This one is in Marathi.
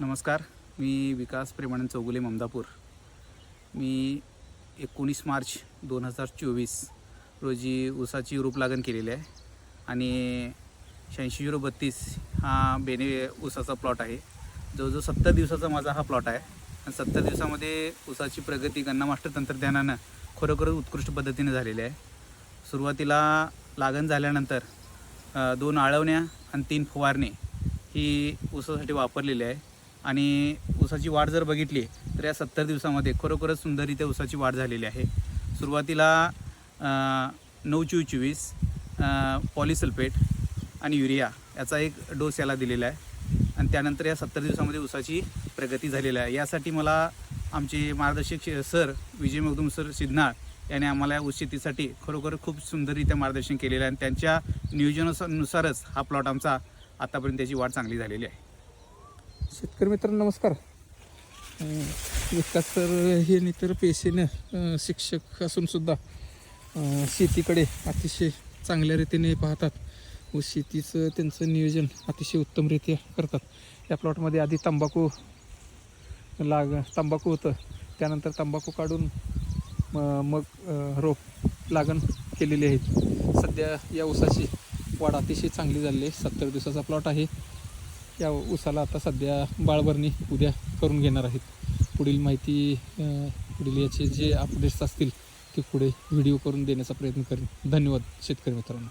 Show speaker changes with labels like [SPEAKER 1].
[SPEAKER 1] नमस्कार. मी विकास प्रेमानंद चौगुले ममदापूर. मी एकोणीस मार्च दोन हजार चोवीस रोजी ऊसाची रोप लागण केलेली आहे आणि शहाऐंशी झिरो बत्तीस हा बेने ऊसाचा प्लॉट आहे. जवळजवळ सत्तर दिवसाचा माझा हा प्लॉट आहे. आणि सत्तर दिवसामध्ये ऊसाची प्रगती गन्ना मास्टर तंत्रज्ञानानं खरोखरच उत्कृष्ट पद्धतीने झालेली आहे. सुरुवातीला लागण झाल्यानंतर दोन आळवण्या आणि तीन फवारणे ही ऊसासाठी वापरलेली आहे. आणि ऊसाची वाढ जर बघितली तर या सत्तर दिवसामध्ये खरोखरच सुंदररित्या ऊसाची वाढ झालेली आहे. सुरुवातीला नऊ चोवीस चोवीस पॉलिसल्फेट आणि युरिया याचा एक डोस याला दिलेला आहे. आणि त्यानंतर या सत्तर दिवसामध्ये ऊसाची प्रगती झालेली आहे. यासाठी मला आमचे मार्गदर्शक सर विजय मगदूम सर सिद्धनाळ याने आम्हाला या ऊस शेतीसाठी खरोखर खूप सुंदररित्या मार्गदर्शन केलेलं आहे. आणि त्यांच्या नियोजनानुसारच हा प्लॉट आमचा आतापर्यंत त्याची वाढ चांगली झालेली आहे.
[SPEAKER 2] शेतकरी मित्र नमस्कार. विकास तर हे नितर पेशेनं शिक्षक असूनसुद्धा शेतीकडे अतिशय चांगल्या रीतीने पाहतात व शेतीचं त्यांचं नियोजन अतिशय उत्तमरित्या करतात. या प्लॉटमध्ये आधी तंबाखू लाग तंबाखू होतं. त्यानंतर तंबाखू काढून मग रोप लागण केलेली आहेत. सध्या या ऊसाची वाढ अतिशय चांगली झालेली आहे. सत्तर दिवसाचा प्लॉट आहे. या ऊसाला आता सध्या बाळभरणी उद्या करून घेणार आहेत. पुढील माहिती पुढील याचे जे अपडेट्स असतील ते पुढे व्हिडिओ करून देण्याचा प्रयत्न करेन. धन्यवाद शेतकरी मित्रांनो.